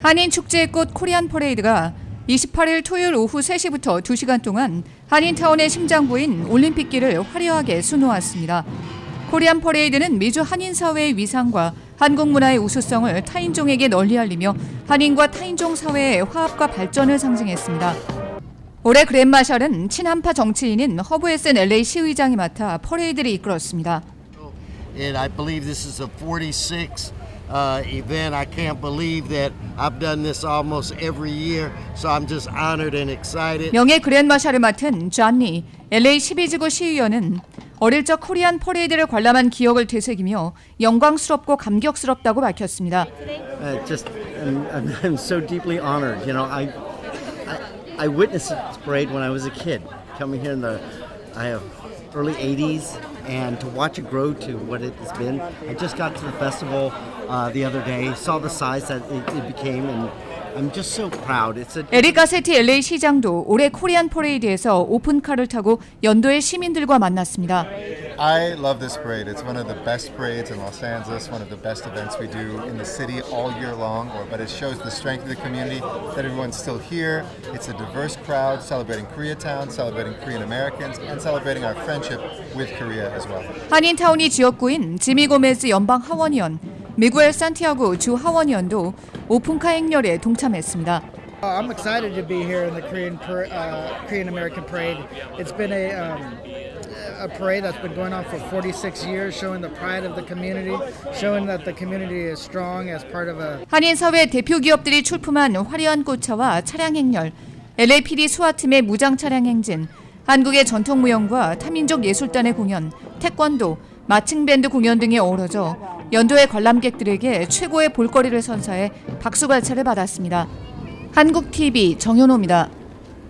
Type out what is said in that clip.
한인 축제의 꽃 코리안 퍼레이드가 28일 토요일 오후 3시부터 2시간 동안 한인타운의 심장부인 올림픽길을 화려하게 수놓았습니다. 코리안 퍼레이드는 미주 한인 사회의 위상과 한국 문화의 우수성을 타인종에게 널리 알리며 한인과 타인종 사회의 화합과 발전을 상징했습니다. 올해 그랜마샬은 친한파 정치인인 허브에센 LA 시의장이 맡아 퍼레이드를 이끌었습니다. and I believe this is a 46 uh, event. I can't believe that I've done this almost every year, so I'm just honored and excited. 명예 그랜마샬을 맡은 존니 LA 12지구 시의원은 어릴 적 코리안 퍼레이드를 관람한 기억을 되새기며 영광스럽고 감격스럽다고 밝혔습니다. Uh, just, I'm, I'm, I'm so deeply honored. You know, I, I, I witnessed this parade when I was a kid, coming here in the, I have early '80s, and to watch it grow to what it has been. I just got to the festival uh, the other day, saw the size that it, it became, and I'm just so proud. It's a 에릭 가세티 LA 시장도 올해 코리안 퍼레이드에서 오픈카를 타고 연도의 시민들과 만났습니다. I love this parade. It's one of the best parades in Los Angeles, one of the best events we do in the city all year long. Or, but it shows the strength of the community that everyone's still here. It's a diverse crowd celebrating Koreatown, celebrating Korean Americans, and celebrating our friendship with Korea as well. 한인타운이 지역구인 지미 고메즈 연방 하원의원, 미구엘 산티아고 주 하원의원도 오픈카 행렬에 동참했습니다. Uh, I'm excited to be here in the Korean uh, Korean American Parade. It's been a um, a parade that's been going on for 46 years, showing the pride of the community, showing that the community is strong as part of a 한인 사회 대표 기업들이 출품한 화려한 꽃차와 차량 행렬, LAPD 수화팀의 무장 차량 행진, 한국의 전통 무용과 타민족 예술단의 공연, 태권도, 마칭 밴드 공연 등이 어우러져 연도의 관람객들에게 최고의 볼거리를 선사해 박수갈채를 받았습니다. 한국 TV 정현호입니다.